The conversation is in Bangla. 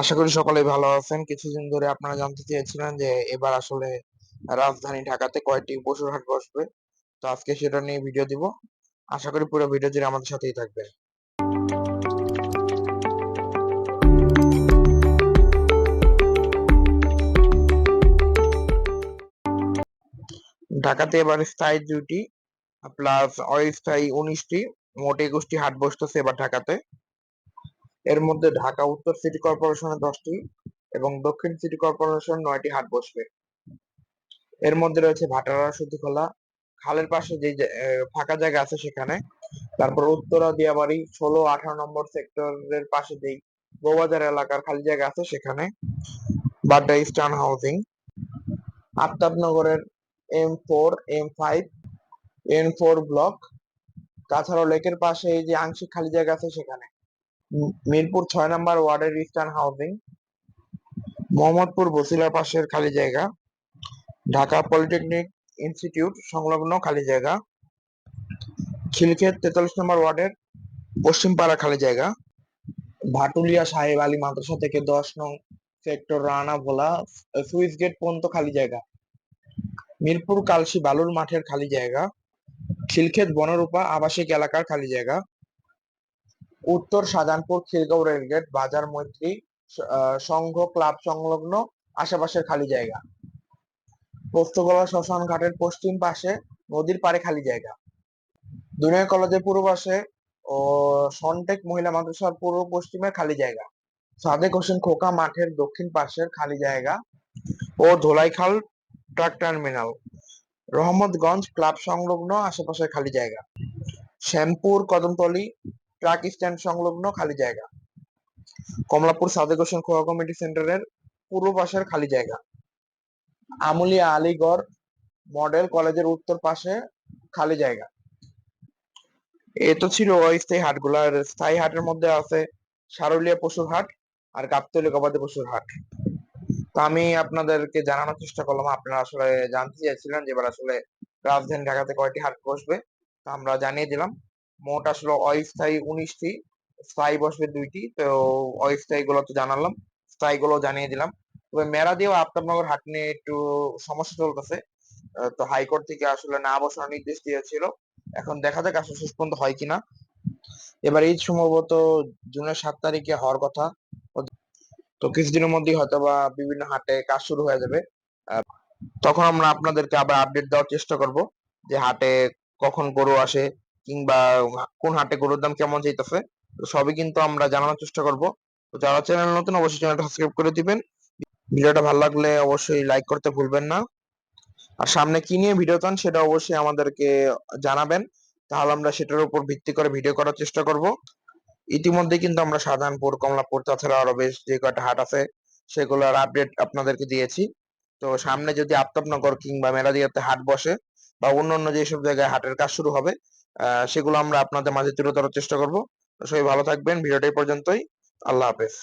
আশা করি সকলে ভালো আছেন। কিছুদিন ধরে আপনারা জানতে চেয়েছিলেন যে এবার আসলে রাজধানী ঢাকাতে কয়টি পশুর হাট বসবে। তো আজকে সেটা নিয়ে ভিডিও দিব। আশা করি পুরো ভিডিও জুড়ে আমাদের সাথেই থাকবেন। ঢাকাতে এবার স্থায়ী দুটি প্লাস অস্থায়ী উনিশটি, মোট একুশটি হাট বসতেছে এবার ঢাকাতে। এর মধ্যে ঢাকা উত্তর সিটি কর্পোরেশনের দশটি এবং দক্ষিণ সিটি কর্পোরেশন নয়টি হাট বসবে। এর মধ্যে রয়েছে ভাটারা, সুতিখোলা, খালের পাশে যে ফাঁকা জায়গা আছে সেখানে। তারপর উত্তরা, দিয়াবাড়ি, ষোলো, আঠারো নম্বর সেক্টরের পাশে যেই বৌবাজার এলাকার খালি জায়গা আছে সেখানে Badda eastern housing. আফতাবনগরের M four, M five M four block. তাছাড়াও লেকের পাশে যে আংশিক খালি জায়গা আছে সেখানে। মিরপুর ছয় নম্বর ওয়ার্ডের ইস্টার্ন হাউজিং। মোহাম্মদপুর বসিলা পাশের খালি জায়গা। ঢাকা পলিটেকনিক ইনস্টিটিউট সংলগ্ন খালি জায়গা। খিলক্ষেত তেতাল্লিশ নম্বর ওয়ার্ডের পশ্চিমপাড়া খালি জায়গা। ভাটুলিয়া সাহেব আলী মাদ্রাসা থেকে দশ নং সেক্টর রানা ভোলা সুইচ গেট পর্যন্ত খালি জায়গা। মিরপুর কালশি বালুর মাঠের খালি জায়গা। খিলক্ষেত বনরূপা আবাসিক এলাকার খালি জায়গা। উত্তর শাহজাহানপুর খিলগাঁও রেলগেট বাজার মৈত্রী সংঘ ক্লাব সংলগ্ন আশেপাশের খালি জায়গা। পোস্তগোলা শ্মশান ঘাটের পশ্চিম পাশে নদীর পাড়ে খালি জায়গা। দুনিয়া কলেজের পূর্ব পাশে ও সনটেক মহিলা মাদ্রাসার পূর্ব পশ্চিমের খালি জায়গা। সাদেক হোসেন খোকা মাঠের দক্ষিণ পাশের খালি জায়গা ও Dholaikhal truck terminal. Rahmatganj club সংলগ্ন আশেপাশের খালি জায়গা। শ্যামপুর কদমতলী ট্রাক স্ট্যান্ড সংলগ্ন খালি জায়গা। কমলাপুর সাদেক হোসেন খোয়া কমিটি সেন্টারের পূর্ব পাশের খালি জায়গা। আমুলিয়া আলীগড় মডেল কলেজের উত্তর পাশে খালি জায়গা। এ তো ছিল অস্থায়ী হাটগুলো, আর স্থায়ী হাটের মধ্যে আছে সারুলিয়া পশুর হাট আর গাবতলী গবাদি পশুর হাট। তো আমি আপনাদেরকে জানানোর চেষ্টা করলাম, আপনারা আসলে জানতে চাইছিলেন যে এবার আসলে রাজধানী ঢাকাতে কয়টি হাট বসবে, তা আমরা জানিয়ে দিলাম। মোট আসলে অস্থায়ী উনিশটি, স্থায়ী বসবে দুইটি, তো অস্থায়ী গুলো তো জানালাম স্থায়ী গুলো জানিয়ে দিলাম। তবে মেরাদিও আফতাবনগর হাট নিয়ে একটু সমস্যা চলতেছে। তো হাইকোর্ট থেকে আসলে না বসানোর নির্দেশ দিয়েছিল। এখন দেখা যাক আসলে শেষ পর্যন্ত হয় কিনা। এবার ঈদ সম্ভবত জুনের সাত তারিখে হওয়ার কথা। তো কিছুদিনের মধ্যেই হয়তো বা বিভিন্ন হাটে কাজ শুরু হয়ে যাবে। তখন আমরা আপনাদেরকে আবার আপডেট দেওয়ার চেষ্টা করব যে হাটে কখন গরু আসে কিংবা কোন হাটে গরুর দাম কেমন যাইতেছে, তো সবই কিন্তু আমরা জানানোর চেষ্টা করব। তো যারা চ্যানেল নতুন, অবশ্যই চ্যানেলটা সাবস্ক্রাইব করে দিবেন। ভিডিওটা ভালো লাগলে অবশ্যই লাইক করতে ভুলবেন না। আর সামনে কি নিয়ে ভিডিও চান সেটা অবশ্যই আমাদেরকে জানাবেন। তাহলে আমরা সেটার উপর ভিত্তি করে ভিডিও করার চেষ্টা করব। ইতিমধ্যে কিন্তু আমরা সাধারণপুর কমলাপুর, তাছাড়া আরও বেশ যে কয়টা হাট আছে, সেগুলোর আপডেট আপনাদেরকে দিয়েছি। তো সামনে যদি আফতাবনগর কিংবা মেলাদিয়াতে হাট বসে বা অন্যান্য যেসব জায়গায় হাটের কাজ শুরু হবে সেগুলো আমরা আপনাদের মাঝে তুলে ধরার চেষ্টা করব। সবাই ভালো থাকবেন। ভিডিওটা এই পর্যন্তই। আল্লাহ হাফেজ।